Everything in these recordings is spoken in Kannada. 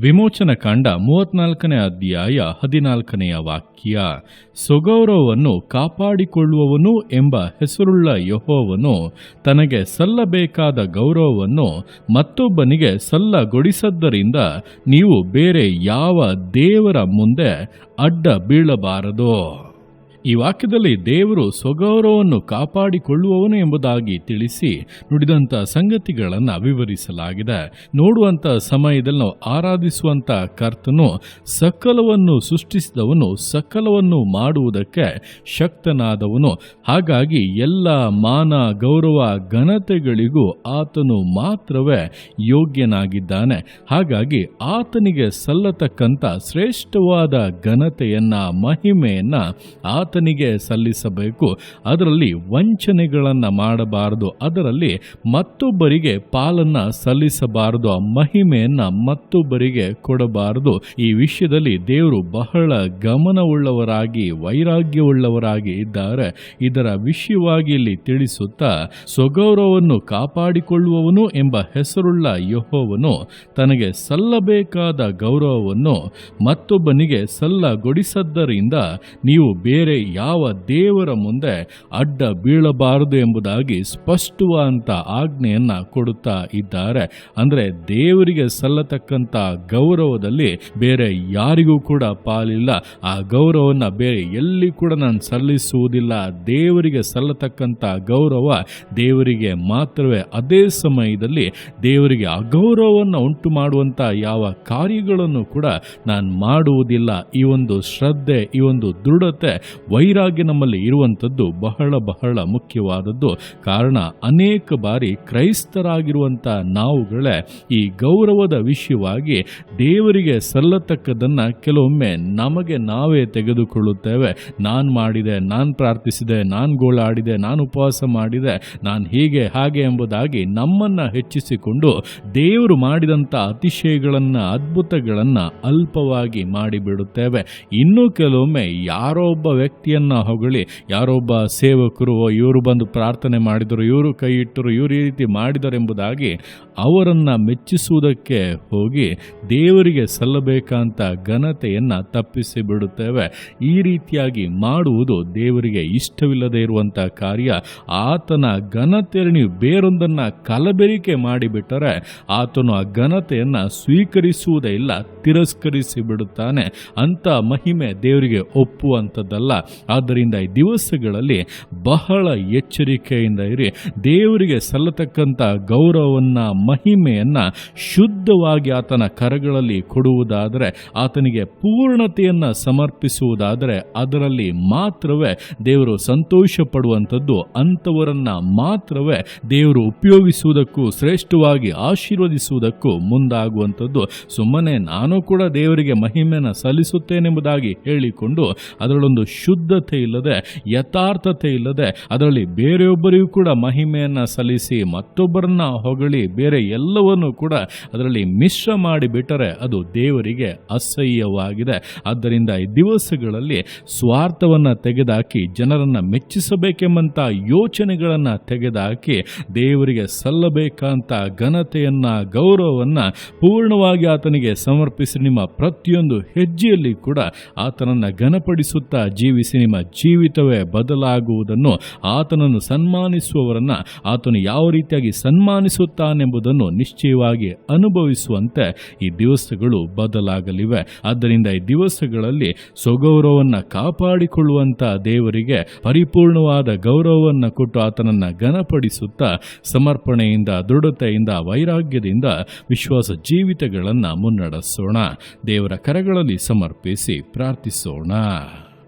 ವಿಮೋಚನ ಕಾಂಡ ಮೂವತ್ನಾಲ್ಕನೇ ಅಧ್ಯಾಯ ಹದಿನಾಲ್ಕನೆಯ ವಾಕ್ಯ. ಸ್ವಗೌರವವನ್ನು ಕಾಪಾಡಿಕೊಳ್ಳುವವನು ಎಂಬ ಹೆಸರುಳ್ಳ ಯಹೋವನು ತನಗೆ ಸಲ್ಲಬೇಕಾದ ಗೌರವವನ್ನು ಮತ್ತೊಬ್ಬನಿಗೆ ಸಲ್ಲಗೊಡಿಸದ್ದರಿಂದ ನೀವು ಬೇರೆ ಯಾವ ದೇವರ ಮುಂದೆ ಅಡ್ಡ ಬೀಳಬಾರದು. ಈ ವಾಕ್ಯದಲ್ಲಿ ದೇವರು ಸ್ವಗೌರವವನ್ನು ಕಾಪಾಡಿಕೊಳ್ಳುವವನು ಎಂಬುದಾಗಿ ತಿಳಿಸಿ ನುಡಿದಂಥ ಸಂಗತಿಗಳನ್ನು ವಿವರಿಸಲಾಗಿದೆ. ನೋಡುವಂಥ ಸಮಯದಲ್ಲಿ ನಾವು ಆರಾಧಿಸುವಂಥ ಕರ್ತನು ಸಕಲವನ್ನು ಸೃಷ್ಟಿಸಿದವನು, ಸಕಲವನ್ನು ಮಾಡುವುದಕ್ಕೆ ಶಕ್ತನಾದವನು. ಹಾಗಾಗಿ ಎಲ್ಲ ಮಾನ, ಗೌರವ, ಘನತೆಗಳಿಗೂ ಆತನು ಮಾತ್ರವೇ ಯೋಗ್ಯನಾಗಿದ್ದಾನೆ. ಹಾಗಾಗಿ ಆತನಿಗೆ ಸಲ್ಲತಕ್ಕಂಥ ಶ್ರೇಷ್ಠವಾದ ಘನತೆಯನ್ನ, ಮಹಿಮೆಯನ್ನ ಆತನಿಗೆ ಸಲ್ಲಿಸಬೇಕು. ಅದರಲ್ಲಿ ವಂಚನೆಗಳನ್ನು ಮಾಡಬಾರದು. ಅದರಲ್ಲಿ ಮತ್ತೊಬ್ಬರಿಗೆ ಪಾಲನ್ನ ಸಲ್ಲಿಸಬಾರದು. ಆ ಮಹಿಮೆಯನ್ನ ಮತ್ತೊಬ್ಬರಿಗೆ ಕೊಡಬಾರದು. ಈ ವಿಷಯದಲ್ಲಿ ದೇವರು ಬಹಳ ಗಮನವುಳ್ಳವರಾಗಿ, ವೈರಾಗ್ಯವುಳ್ಳವರಾಗಿ ಇದ್ದಾರೆ. ಇದರ ವಿಷಯವಾಗಿ ಇಲ್ಲಿ ತಿಳಿಸುತ್ತಾ, ಸ್ವಗೌರವವನ್ನು ಕಾಪಾಡಿಕೊಳ್ಳುವವನು ಎಂಬ ಹೆಸರುಳ್ಳ ಯಹೋವನು ತನಗೆ ಸಲ್ಲಬೇಕಾದ ಗೌರವವನ್ನು ಮತ್ತೊಬ್ಬನಿಗೆ ಸಲ್ಲಗೊಡಿಸದ್ದರಿಂದ ನೀವು ಬೇರೆ ಯಾವ ದೇವರ ಮುಂದೆ ಅಡ್ಡ ಬೀಳಬಾರದು ಎಂಬುದಾಗಿ ಸ್ಪಷ್ಟವಾದಂಥ ಆಜ್ಞೆಯನ್ನು ಕೊಡುತ್ತಾ ಇದ್ದಾರೆ. ಅಂದರೆ ದೇವರಿಗೆ ಸಲ್ಲತಕ್ಕಂಥ ಗೌರವದಲ್ಲಿ ಬೇರೆ ಯಾರಿಗೂ ಕೂಡ ಪಾಲಿಲ್ಲ. ಆ ಗೌರವವನ್ನು ಬೇರೆ ಎಲ್ಲಿ ಕೂಡ ನಾನು ಸಲ್ಲಿಸುವುದಿಲ್ಲ. ದೇವರಿಗೆ ಸಲ್ಲತಕ್ಕಂಥ ಗೌರವ ದೇವರಿಗೆ ಮಾತ್ರವೇ. ಅದೇ ಸಮಯದಲ್ಲಿ ದೇವರಿಗೆ ಅಗೌರವವನ್ನು ಉಂಟು ಮಾಡುವಂಥ ಯಾವ ಕಾರ್ಯಗಳನ್ನು ಕೂಡ ನಾನು ಮಾಡುವುದಿಲ್ಲ. ಈ ಒಂದು ಶ್ರದ್ಧೆ, ಈ ಒಂದು ದೃಢತೆ ವೈರಾಗ್ಯ ನಮ್ಮಲ್ಲಿ ಇರುವಂಥದ್ದು ಬಹಳ ಬಹಳ ಮುಖ್ಯವಾದದ್ದು. ಕಾರಣ ಅನೇಕ ಬಾರಿ ಕ್ರೈಸ್ತರಾಗಿರುವಂಥ ನಾವುಗಳೇ ಈ ಗೌರವದ ವಿಷಯವಾಗಿ ದೇವರಿಗೆ ಸಲ್ಲತಕ್ಕದನ್ನು ಕೆಲವೊಮ್ಮೆ ನಮಗೆ ನಾವೇ ತೆಗೆದುಕೊಳ್ಳುತ್ತೇವೆ. ನಾನು ಮಾಡಿದೆ, ನಾನು ಪ್ರಾರ್ಥಿಸಿದೆ, ನಾನು ಗೋಳಾಡಿದೆ, ನಾನು ಉಪವಾಸ ಮಾಡಿದೆ, ನಾನು ಹೀಗೆ, ಹಾಗೆ ಎಂಬುದಾಗಿ ನಮ್ಮನ್ನು ಹೆಚ್ಚಿಸಿಕೊಂಡು ದೇವರು ಮಾಡಿದಂಥ ಅತಿಶಯಗಳನ್ನು, ಅದ್ಭುತಗಳನ್ನು ಅಲ್ಪವಾಗಿ ಮಾಡಿಬಿಡುತ್ತೇವೆ. ಇನ್ನೂ ಕೆಲವೊಮ್ಮೆ ಯಾರೋ ಒಬ್ಬ ವ್ಯಕ್ತಿಯನ್ನ ಹೊಗಳಿ, ಯಾರೊಬ್ಬ ಸೇವಕರು, ಇವರು ಬಂದು ಪ್ರಾರ್ಥನೆ ಮಾಡಿದರು, ಇವರು ಕೈ ಇಟ್ಟರು, ಇವರು ಈ ರೀತಿ ಮಾಡಿದರೆಂಬುದಾಗಿ ಅವರನ್ನ ಮೆಚ್ಚಿಸುವುದಕ್ಕೆ ಹೋಗಿ ದೇವರಿಗೆ ಸಲ್ಲಬೇಕಂತ ಘನತೆಯನ್ನು ತಪ್ಪಿಸಿ ಬಿಡುತ್ತೇವೆ. ಈ ರೀತಿಯಾಗಿ ಮಾಡುವುದು ದೇವರಿಗೆ ಇಷ್ಟವಿಲ್ಲದೆ ಇರುವಂಥ ಕಾರ್ಯ. ಆತನ ಘನತೆಯನ್ನು ನೀವು ಬೇರೊಂದನ್ನ ಕಲಬೆರಿಕೆ ಮಾಡಿಬಿಟ್ಟರೆ ಆತನು ಆ ಘನತೆಯನ್ನು ಸ್ವೀಕರಿಸುವುದೇ ಇಲ್ಲ, ತಿರಸ್ಕರಿಸಿ ಬಿಡುತ್ತಾನೆ. ಅಂಥ ಮಹಿಮೆ ದೇವರಿಗೆ ಒಪ್ಪುವಂಥದ್ದಲ್ಲ. ಆದ್ದರಿಂದ ಈ ದಿವಸಗಳಲ್ಲಿ ಬಹಳ ಎಚ್ಚರಿಕೆಯಿಂದ ಇರಿ. ದೇವರಿಗೆ ಸಲ್ಲತಕ್ಕಂಥ ಗೌರವವನ್ನ, ಮಹಿಮೆಯನ್ನ ಶುದ್ಧವಾಗಿ ಆತನ ಕರಗಳಲ್ಲಿ ಕೊಡುವುದಾದರೆ, ಆತನಿಗೆ ಪೂರ್ಣತೆಯನ್ನು ಸಮರ್ಪಿಸುವುದಾದರೆ, ಅದರಲ್ಲಿ ಮಾತ್ರವೇ ದೇವರು ಸಂತೋಷ ಪಡುವಂಥದ್ದು ಅಂಥವರನ್ನು ಮಾತ್ರವೇ ದೇವರು ಉಪಯೋಗಿಸುವುದಕ್ಕೂ, ಶ್ರೇಷ್ಠವಾಗಿ ಆಶೀರ್ವದಿಸುವುದಕ್ಕೂ ಮುಂದಾಗುವಂಥದ್ದು. ಸುಮ್ಮನೆ ನಾನು ಕೂಡ ದೇವರಿಗೆ ಮಹಿಮೆಯನ್ನು ಸಲ್ಲಿಸುತ್ತೇನೆಂಬುದಾಗಿ ಹೇಳಿಕೊಂಡು, ಅದರಲ್ಲೊಂದು ಶುದ್ಧತೆ ಇಲ್ಲದೆ, ಯಥಾರ್ಥತೆ ಇಲ್ಲದೆ, ಅದರಲ್ಲಿ ಬೇರೆಯೊಬ್ಬರಿಗೂ ಕೂಡ ಮಹಿಮೆಯನ್ನು ಸಲ್ಲಿಸಿ, ಮತ್ತೊಬ್ಬರನ್ನ ಹೊಗಳಿ, ಬೇರೆ ಎಲ್ಲವನ್ನು ಕೂಡ ಅದರಲ್ಲಿ ಮಿಶ್ರ ಮಾಡಿಬಿಟ್ಟರೆ ಅದು ದೇವರಿಗೆ ಅಸಹ್ಯವಾಗಿದೆ. ಆದ್ದರಿಂದ ಈ ದಿವಸಗಳಲ್ಲಿ ಸ್ವಾರ್ಥವನ್ನ ತೆಗೆದುಹಾಕಿ ಜನರನ್ನು ಮೆಚ್ಚಿಸಬೇಕೆಂಬಂತ ಯೋಚನೆಗಳನ್ನು ತೆಗೆದುಹಾಕಿ ದೇವರಿಗೆ ಸಲ್ಲಬೇಕಂತ ಘನತೆಯನ್ನು, ಗೌರವವನ್ನ ಪೂರ್ಣವಾಗಿ ಆತನಿಗೆ ಸಮರ್ಪಿಸಿ, ನಿಮ್ಮ ಪ್ರತಿಯೊಂದು ಹೆಜ್ಜೆಯಲ್ಲಿ ಕೂಡ ಆತನನ್ನ ಘನಪಡಿಸುತ್ತಾ ಜೀವಿಸಿ ನಿಮ್ಮ ಜೀವಿತವೇ ಬದಲಾಗುವುದನ್ನು ಆತನನ್ನು ಸನ್ಮಾನಿಸುವವರನ್ನು ಆತನು ಯಾವ ರೀತಿಯಾಗಿ ಸನ್ಮಾನಿಸುತ್ತಾನೆಂಬುದನ್ನು ನಿಶ್ಚಯವಾಗಿ ಅನುಭವಿಸುವಂತೆ ಈ ದಿವಸಗಳು ಬದಲಾಗಲಿವೆ. ಆದ್ದರಿಂದ ಈ ದಿವಸಗಳಲ್ಲಿ ಸ್ವಗೌರವವನ್ನು ಕಾಪಾಡಿಕೊಳ್ಳುವಂಥ ದೇವರಿಗೆ ಪರಿಪೂರ್ಣವಾದ ಗೌರವವನ್ನು ಕೊಟ್ಟು ಆತನನ್ನು ಘನಪಡಿಸುತ್ತಾ ಸಮರ್ಪಣೆಯಿಂದ, ದೃಢತೆಯಿಂದ, ವೈರಾಗ್ಯದಿಂದ ವಿಶ್ವಾಸ ಜೀವಿತಗಳನ್ನು ಮುನ್ನಡೆಸೋಣ. ದೇವರ ಕರಗಳಲ್ಲಿ ಸಮರ್ಪಿಸಿ ಪ್ರಾರ್ಥಿಸೋಣ.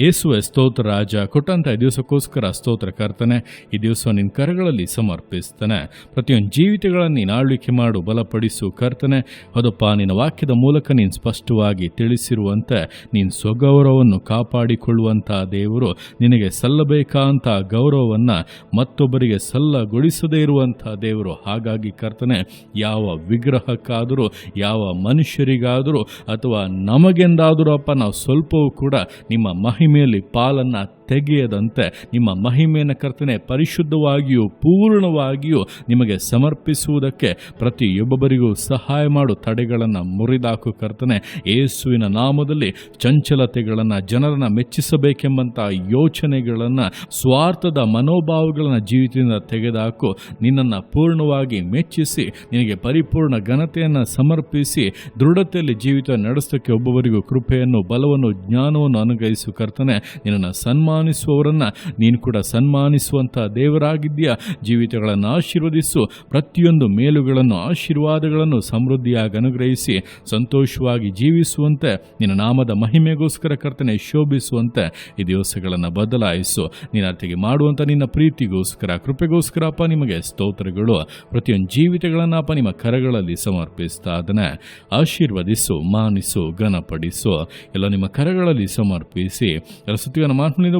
ಯೇಸುವೆ ಸ್ತೋತ್ರ ರಾಜ ಕೊಟ್ಟಂತ ಈ ದಿವಸಕ್ಕೋಸ್ಕರ ಸ್ತೋತ್ರ ಕರ್ತನೆ, ಈ ದಿವಸ ನಿನ್ನ ಕರಗಳಲ್ಲಿ ಸಮರ್ಪಿಸ್ತಾನೆ. ಪ್ರತಿಯೊಂದು ಜೀವಿತಗಳನ್ನು ನೀನು ಆಳ್ವಿಕೆ ಮಾಡು, ಬಲಪಡಿಸು ಕರ್ತನೆ. ಅದಪ್ಪ ನಿನ್ನ ವಾಕ್ಯದ ಮೂಲಕ ನೀನು ಸ್ಪಷ್ಟವಾಗಿ ತಿಳಿಸಿರುವಂತೆ, ನೀನು ಸ್ವಗೌರವವನ್ನು ಕಾಪಾಡಿಕೊಳ್ಳುವಂಥ ದೇವರು, ನಿನಗೆ ಸಲ್ಲಬೇಕಂತ ಗೌರವವನ್ನು ಮತ್ತೊಬ್ಬರಿಗೆ ಸಲ್ಲಗೊಳಿಸದೇ ಇರುವಂಥ ದೇವರು. ಹಾಗಾಗಿ ಕರ್ತನೆ, ಯಾವ ವಿಗ್ರಹಕ್ಕಾದರೂ, ಯಾವ ಮನುಷ್ಯರಿಗಾದರೂ, ಅಥವಾ ನಮಗೆಂದಾದರೂ ಅಪ್ಪ, ನಾವು ಸ್ವಲ್ಪವೂ ಕೂಡ ನಿಮ್ಮ ಮಹಿಮೆಯಲ್ಲಿ ಪಾಲನ್ನು ತೆಗೆಯದಂತೆ ನಿಮ್ಮ ಮಹಿಮೆಯನ್ನು ಕರ್ತನೆ ಪರಿಶುದ್ಧವಾಗಿಯೂ ಪೂರ್ಣವಾಗಿಯೂ ನಿಮಗೆ ಸಮರ್ಪಿಸುವುದಕ್ಕೆ ಪ್ರತಿಯೊಬ್ಬರಿಗೂ ಸಹಾಯ ಮಾಡು. ತಡೆಗಳನ್ನು ಮುರಿದಾಕು ಕರ್ತನೆ. ಯೇಸುವಿನ ನಾಮದಲ್ಲಿ ಚಂಚಲತೆಗಳನ್ನು, ಜನರನ್ನು ಮೆಚ್ಚಿಸಬೇಕೆಂಬಂಥ ಯೋಚನೆಗಳನ್ನು, ಸ್ವಾರ್ಥದ ಮನೋಭಾವಗಳನ್ನು ಜೀವಿತದಿಂದ ತೆಗೆದಾಕು. ನಿನ್ನನ್ನು ಪೂರ್ಣವಾಗಿ ಮೆಚ್ಚಿಸಿ, ನಿನಗೆ ಪರಿಪೂರ್ಣ ಘನತೆಯನ್ನು ಸಮರ್ಪಿಸಿ, ದೃಢತೆಯಲ್ಲಿ ಜೀವಿತ ನಡೆಸೋಕ್ಕೆ ಒಬ್ಬೊಬ್ಬರಿಗೂ ಕೃಪೆಯನ್ನು, ಬಲವನ್ನು, ಜ್ಞಾನವನ್ನು ಅನುಗ್ರಹಿಸು ಕರ್ತನೆ. ನಿನ್ನನ್ನು ಸನ್ಮಾನಿಸುವವರನ್ನು ನೀನು ಕೂಡ ಸನ್ಮಾನಿಸುವಂಥ ದೇವರಾಗಿದ್ದೀಯ. ಜೀವಿತಗಳನ್ನು ಆಶೀರ್ವದಿಸು. ಪ್ರತಿಯೊಂದು ಮೇಲುಗಳನ್ನು, ಆಶೀರ್ವಾದಗಳನ್ನು ಸಮೃದ್ಧಿಯಾಗಿ ಅನುಗ್ರಹಿಸಿ, ಸಂತೋಷವಾಗಿ ಜೀವಿಸುವಂತೆ, ನಿನ್ನ ನಾಮದ ಮಹಿಮೆಗೋಸ್ಕರ ಕರ್ತನೆ ಶೋಭಿಸುವಂತೆ ಈ ದಿವಸಗಳನ್ನು ಬದಲಾಯಿಸು. ನಿನ್ನ ಅತಿಗೆ ಮಾಡುವಂಥ ನಿನ್ನ ಪ್ರೀತಿಗೋಸ್ಕರ, ಕೃಪೆಗೋಸ್ಕರ ಅಪ್ಪ ನಿಮಗೆ ಸ್ತೋತ್ರಗಳು. ಪ್ರತಿಯೊಂದು ಜೀವಿತಗಳನ್ನು ಅಪ್ಪ ನಿಮ್ಮ ಕರಗಳಲ್ಲಿ ಸಮರ್ಪಿಸ್ತಾ ಅದನ್ನು ಆಶೀರ್ವದಿಸು, ಮಾನಿಸು, ಘನಪಡಿಸು. ಎಲ್ಲ ನಿಮ್ಮ ಕರಗಳಲ್ಲಿ ಸಮರ್ಪಿಸಿ. ಎಲ್ಲ ಸುತ್ತಿಗನ